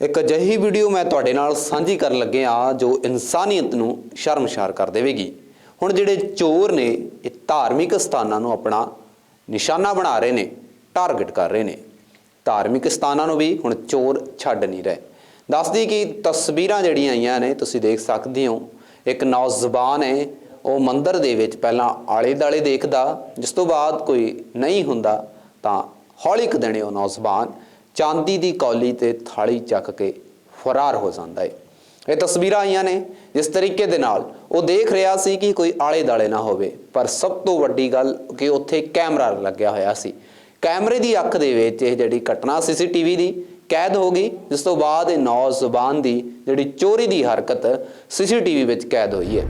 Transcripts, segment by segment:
ਇੱਕ ਅਜਿਹੀ ਵੀਡੀਓ ਮੈਂ ਤੁਹਾਡੇ ਨਾਲ ਸਾਂਝੀ ਕਰਨ ਲੱਗਿਆ ਜੋ ਇਨਸਾਨੀਅਤ ਨੂੰ ਸ਼ਰਮਸ਼ਾਰ ਕਰ ਦੇਵੇਗੀ। ਹੁਣ ਜਿਹੜੇ ਚੋਰ ਨੇ, ਇਹ ਧਾਰਮਿਕ ਸਥਾਨਾਂ ਨੂੰ ਆਪਣਾ ਨਿਸ਼ਾਨਾ ਬਣਾ ਰਹੇ ਨੇ ਟਾਰਗੇਟ ਕਰ ਰਹੇ ਨੇ। ਧਾਰਮਿਕ ਸਥਾਨਾਂ ਨੂੰ ਵੀ ਹੁਣ ਚੋਰ ਛੱਡ ਨਹੀਂ ਰਹੇ। ਦੱਸਦੀ ਕਿ ਤਸਵੀਰਾਂ ਜਿਹੜੀਆਂ ਆਈਆਂ ਨੇ, ਤੁਸੀਂ ਦੇਖ ਸਕਦੇ ਹੋ, ਇੱਕ ਨੌਜਵਾਨ ਹੈ, ਉਹ ਮੰਦਰ ਦੇ ਵਿੱਚ ਪਹਿਲਾਂ ਆਲੇ ਦਾਲੇ ਦੇਖਦਾ, ਜਿਸ ਤੋਂ ਬਾਅਦ ਕੋਈ ਨਹੀਂ ਹੁੰਦਾ, ਤਾਂ ਹੌਲੀ ਕੁ ਦਿਨੇ ਉਹ ਨੌਜਵਾਨ। ਚਾਂਦੀ ਦੀ ਕੌਲੀ ਤੇ ਥਾਲੀ ਚੱਕ ਕੇ ਫਰਾਰ ਹੋ ਜਾਂਦਾ ਹੈ ਇਹ ਤਸਵੀਰਾਂ ਆਈਆਂ ਨੇ, ਜਿਸ ਤਰੀਕੇ ਦੇ ਨਾਲ ਉਹ ਦੇਖ ਰਿਹਾ ਸੀ ਕਿ ਕੋਈ ਆਲੇ ਦਾਲੇ ਨਾ ਹੋਵੇ, ਪਰ ਸਭ ਤੋਂ ਵੱਡੀ ਗੱਲ ਕਿ ਉੱਥੇ ਕੈਮਰਾ ਲੱਗਿਆ ਹੋਇਆ ਸੀ। ਕੈਮਰੇ ਦੀ ਅੱਖ ਦੇ ਵਿੱਚ ਇਹ ਜਿਹੜੀ ਘਟਨਾ ਸੀਸੀਟੀਵੀ ਦੀ ਕੈਦ ਹੋ ਗਈ, ਜਿਸ ਤੋਂ ਬਾਅਦ ਇਹ ਨੌਜਵਾਨ ਦੀ ਜਿਹੜੀ ਚੋਰੀ ਦੀ ਹਰਕਤ ਸੀਸੀਟੀਵੀ ਵਿੱਚ ਕੈਦ ਹੋਈ ਹੈ।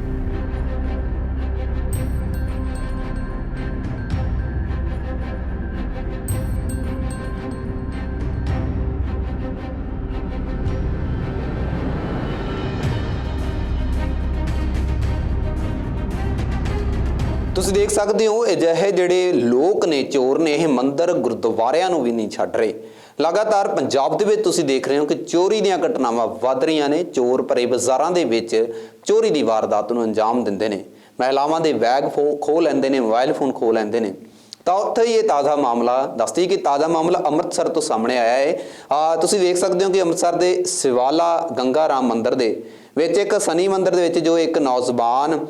ਤੁਸੀਂ ਦੇਖ ਸਕਦੇ ਹੋ, ਅਜਿਹੇ ਜਿਹੜੇ ਲੋਕ ਨੇ, ਚੋਰ ਨੇ, ਇਹ ਮੰਦਰ ਗੁਰਦੁਆਰਿਆਂ ਨੂੰ ਵੀ ਨਹੀਂ ਛੱਡ ਰਹੇ। ਲਗਾਤਾਰ ਪੰਜਾਬ ਦੇ ਵਿੱਚ ਤੁਸੀਂ ਦੇਖ ਰਹੇ ਹੋ ਕਿ ਚੋਰੀ ਦੀਆਂ ਘਟਨਾਵਾਂ ਵੱਧ ਰਹੀਆਂ ਨੇ। ਚੋਰ ਭਰੇ ਬਾਜ਼ਾਰਾਂ ਦੇ ਵਿੱਚ ਚੋਰੀ ਦੀ ਵਾਰਦਾਤ ਨੂੰ ਅੰਜਾਮ ਦਿੰਦੇ ਨੇ। ਮਹਿਲਾਵਾਂ ਦੇ ਬੈਗ ਖੋਹ ਲੈਂਦੇ ਨੇ, ਮੋਬਾਈਲ ਫੋਨ ਖੋਹ ਲੈਂਦੇ ਨੇ। ਤਾਂ ਉੱਥੇ ਹੀ ਇਹ ਤਾਜ਼ਾ ਮਾਮਲਾ ਦੱਸਦੀ ਕਿ ਤਾਜ਼ਾ ਮਾਮਲਾ ਅੰਮ੍ਰਿਤਸਰ ਤੋਂ ਸਾਹਮਣੇ ਆਇਆ ਹੈ। ਤੁਸੀਂ ਵੇਖ ਸਕਦੇ ਹੋ ਕਿ ਅੰਮ੍ਰਿਤਸਰ ਦੇ ਸਿਵਾਲਾ ਗੰਗਾ ਰਾਮ ਮੰਦਿਰ ਦੇ ਵਿੱਚ ਇੱਕ ਸਨੀ ਮੰਦਿਰ ਦੇ ਵਿੱਚ ਜੋ ਇੱਕ ਨੌਜਵਾਨ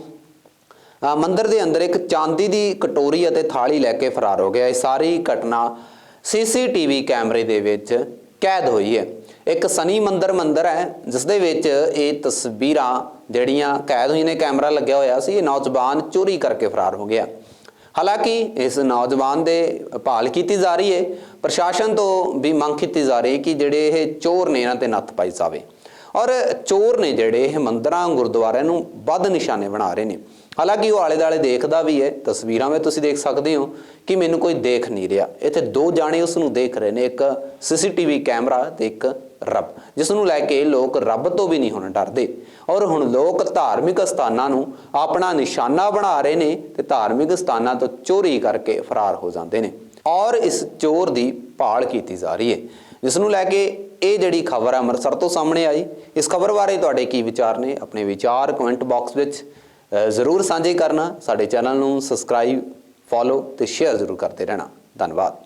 ਮੰਦਰ ਦੇ ਅੰਦਰ ਇੱਕ ਚਾਂਦੀ ਦੀ ਕਟੋਰੀ ਅਤੇ ਥਾਲੀ ਲੈ ਕੇ ਫਰਾਰ ਹੋ ਗਿਆ। ਇਹ ਸਾਰੀ ਘਟਨਾ ਸੀਸੀਟੀਵੀ ਕੈਮਰੇ ਦੇ ਵਿੱਚ ਕੈਦ ਹੋਈ ਹੈ। ਇੱਕ ਸਨੀ ਮੰਦਰ ਮੰਦਰ ਹੈ ਜਿਸ ਦੇ ਵਿੱਚ ਇਹ ਤਸਵੀਰਾਂ ਜਿਹੜੀਆਂ ਕੈਦ ਹੋਈਆਂ ਨੇ, ਕੈਮਰਾ ਲੱਗਿਆ ਹੋਇਆ ਸੀ, ਇਹ ਨੌਜਵਾਨ ਚੋਰੀ ਕਰਕੇ ਫਰਾਰ ਹੋ ਗਿਆ। ਹਾਲਾਂਕਿ ਇਸ ਨੌਜਵਾਨ ਦੇ ਭਾਲ ਕੀਤੀ ਜਾ ਰਹੀ ਹੈ। ਪ੍ਰਸ਼ਾਸਨ ਤੋਂ ਵੀ ਮੰਗ ਕੀਤੀ ਜਾ ਰਹੀ ਹੈ ਕਿ ਜਿਹੜੇ ਇਹ ਚੋਰ ਨੇ, ਇਹਨਾਂ ਤੇ ਨੱਥ ਪਾਈ ਜਾਵੇ। ਔਰ ਚੋਰ ਨੇ ਜਿਹੜੇ ਇਹ ਮੰਦਰਾਂ, ਗੁਰਦੁਆਰਿਆਂ ਨੂੰ ਵੱਧ ਨਿਸ਼ਾਨੇ ਬਣਾ ਰਹੇ ਨੇ। ਹਾਲਾਂਕਿ ਉਹ ਆਲੇ ਦਾਲੇ ਦੇਖਦਾ ਵੀ ਹੈ। ਤਸਵੀਰਾਂ ਵਿੱਚ ਤੁਸੀਂ ਦੇਖ ਸਕਦੇ ਹੋ ਕਿ ਮੈਨੂੰ ਕੋਈ ਦੇਖ ਨਹੀਂ ਰਿਹਾ। ਇੱਥੇ ਦੋ ਜਾਣੇ ਉਸ ਨੂੰ ਦੇਖ ਰਹੇ ਨੇ। ਇੱਕ ਸੀਸੀਟੀਵੀ ਕੈਮਰਾ ਤੇ ਇੱਕ ਰੱਬ, ਜਿਸ ਨੂੰ ਲੈ ਕੇ ਲੋਕ ਰੱਬ ਤੋਂ ਵੀ ਨਹੀਂ ਹੁਣ ਡਰਦੇ। ਔਰ ਹੁਣ ਲੋਕ ਧਾਰਮਿਕ ਸਥਾਨਾਂ ਨੂੰ ਆਪਣਾ ਨਿਸ਼ਾਨਾ ਬਣਾ ਰਹੇ ਨੇ ਤੇ ਧਾਰਮਿਕ ਸਥਾਨਾਂ ਤੋਂ ਚੋਰੀ ਕਰਕੇ ਫਰਾਰ ਹੋ ਜਾਂਦੇ ਨੇ। ਔਰ ਇਸ ਚੋਰ ਦੀ ਭਾਲ ਕੀਤੀ ਜਾ ਰਹੀ ਹੈ, ਜਿਸ ਨੂੰ ਲੈ ਕੇ ਇਹ ਜਿਹੜੀ ਖਬਰ ਹੈ ਅੰਮ੍ਰਿਤਸਰ ਤੋਂ ਸਾਹਮਣੇ ਆਈ, ਇਸ ਖਬਰ ਬਾਰੇ ਤੁਹਾਡੇ ਕੀ ਵਿਚਾਰ ਨੇ? ਆਪਣੇ ਵਿਚਾਰ ਕਮੈਂਟ ਬਾਕਸ ਵਿੱਚ ਜ਼ਰੂਰ ਸਾਂਝੇ ਕਰਨਾ। ਸਾਡੇ ਚੈਨਲ ਨੂੰ ਸਬਸਕ੍ਰਾਈਬ ਫੋਲੋ ਤੇ ਸ਼ੇਅਰ ਜ਼ਰੂਰ ਕਰਦੇ ਰਹਿਣਾ। ਧੰਨਵਾਦ।